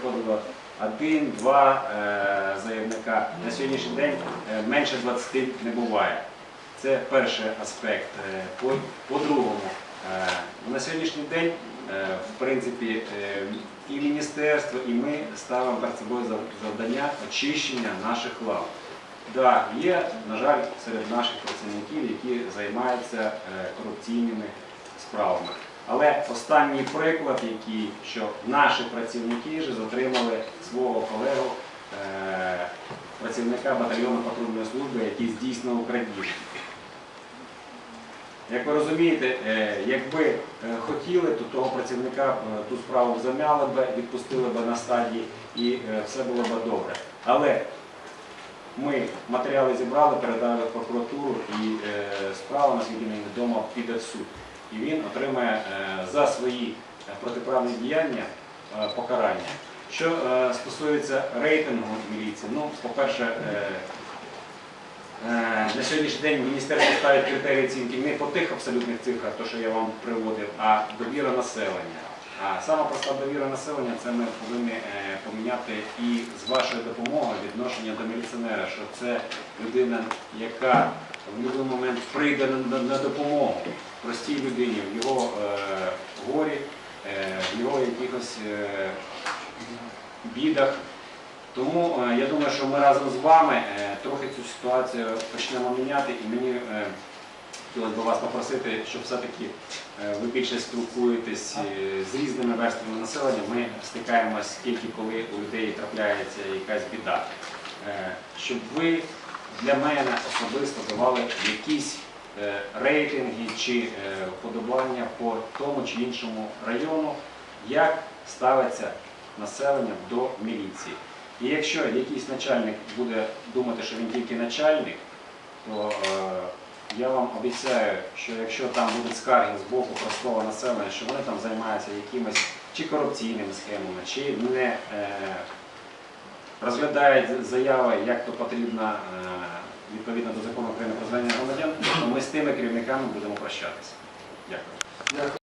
приходило один-два е, заявника. На сьогоднішній день е, менше 20 не буває. Це перший аспект. Е, по- По-другому, на сьогоднішній день, в принципі, і міністерство, і ми ставимо перед собою завдання очищення наших лав. Да, є, на жаль, серед наших працівників, які займаються корупційними справами. Але останній приклад, який, що наші працівники вже затримали свого колегу, е, працівника батальйону патрульної служби, який здійснив крадіжку. Як ви розумієте, е, якби е, хотіли, то того працівника е, ту справу замяли б, відпустили б на стадії і все було б добре. Але ми матеріали зібрали, передали в прокуратуру і справа, наскільки мені відомо, піде в суд. І він отримає е, за свої е, протиправні діяння е, покарання. Що стосується рейтингу міліції, ну, по-перше, На сьогоднішній день міністерство ставить критерії оцінки не по тих абсолютних цифрах, то що я вам приводив, а довіра населення. А сама проста довіра населення це ми повинні поміняти і з вашою допомогою відношення до міліціонера, що це людина, яка в будь-який момент прийде на, на- на допомогу простій людині в його е, горі, е, в його якихось е, бідах. Тому е, я думаю, що ми разом з вами е, трохи цю ситуацію почнемо міняти, і мені е, хотілося б вас попросити, щоб все-таки е, ви більше спілкуєтесь е, з різними верствами населення. Ми стикаємось тільки коли у людей трапляється якась біда. Е, Щоб ви для мене особисто давали якісь е, рейтинги чи е, вподобання по тому чи іншому району, як ставиться населення до міліції. І якщо якийсь начальник буде думати, що він тільки начальник, то е, я вам обіцяю, що якщо там будуть скарги з боку простого населення, що вони там займаються якимись чи корупційними схемами, чи не розглядають заяви, як то потрібно е, відповідно до закону України про звернення громадян, то ми з тими керівниками будемо прощатися. Дякую.